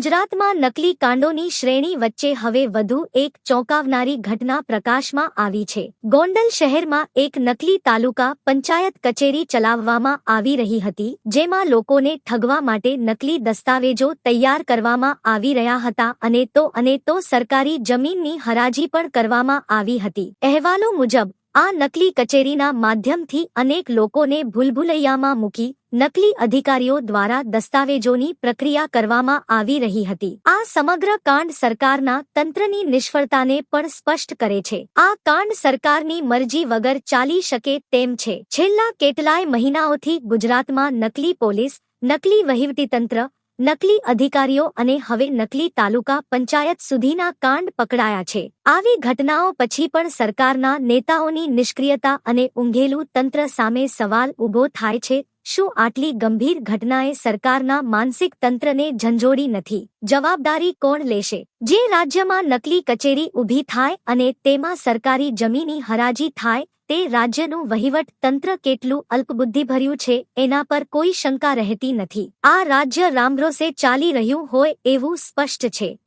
ગુજરાતમાં નકલી કાંડોની શ્રેણી વચ્ચે હવે વધુ એક ચોંકાવનારી ઘટના પ્રકાશમાં આવી છે. ગોંડલ શહેરમાં એક નકલી તાલુકા પંચાયત કચેરી ચલાવવામાં આવી રહી હતી, જેમાં લોકોને ઠગવા માટે નકલી દસ્તાવેજો તૈયાર કરવામાં આવી રહ્યા હતા અને તો અને તો સરકારી જમીનની હરાજી પણ કરવામાં આવી હતી. અહેવાલો મુજબ, આ નકલી કચેરીના માધ્યમથી અનેક લોકોને ભૂલભુલૈયામાં મૂકી નકલી અધિકારીઓ દ્વારા દસ્તાવેજોની પ્રક્રિયા કરવામાં આવી રહી હતી. આ સમગ્ર કાંડ સરકારના તંત્રની નિષ્ફળતાને પણ સ્પષ્ટ કરે છે. આ કાંડ સરકારની મરજી વગર ચાલી શકે તેમ છે. છેલ્લા કેટલાય મહિનાઓથી ગુજરાતમાં નકલી પોલીસ, નકલી વહીવટીતંત્ર, નકલી અધિકારીઓ અને હવે નકલી તાલુકા પંચાયત સુધીના કાંડ પકડાયા છે. આવી ઘટનાઓ પછી પણ સરકારના નેતાઓની નિષ્ક્રિયતા અને ઊંઘેલું તંત્ર સામે સવાલ ઊભો થાય છે શું આટલી ગંભીર ઘટનાએ સરકારના માનસિક તંત્રને ઝંઝોડી નથી? જવાબદારી કોણ લેશે? જે રાજ્યમાં નકલી કચેરી ઊભી થાય અને તેમાં સરકારી જમીની હરાજી થાય, તે રાજ્યનું વહીવટ તંત્ર કેટલું અલ્પબુદ્ધિભર્યું છે, એના પર કોઈ શંકા રહેતી નથી. આ રાજ્ય રામરોસે ચાલી રહ્યું હોય એવું સ્પષ્ટ છે.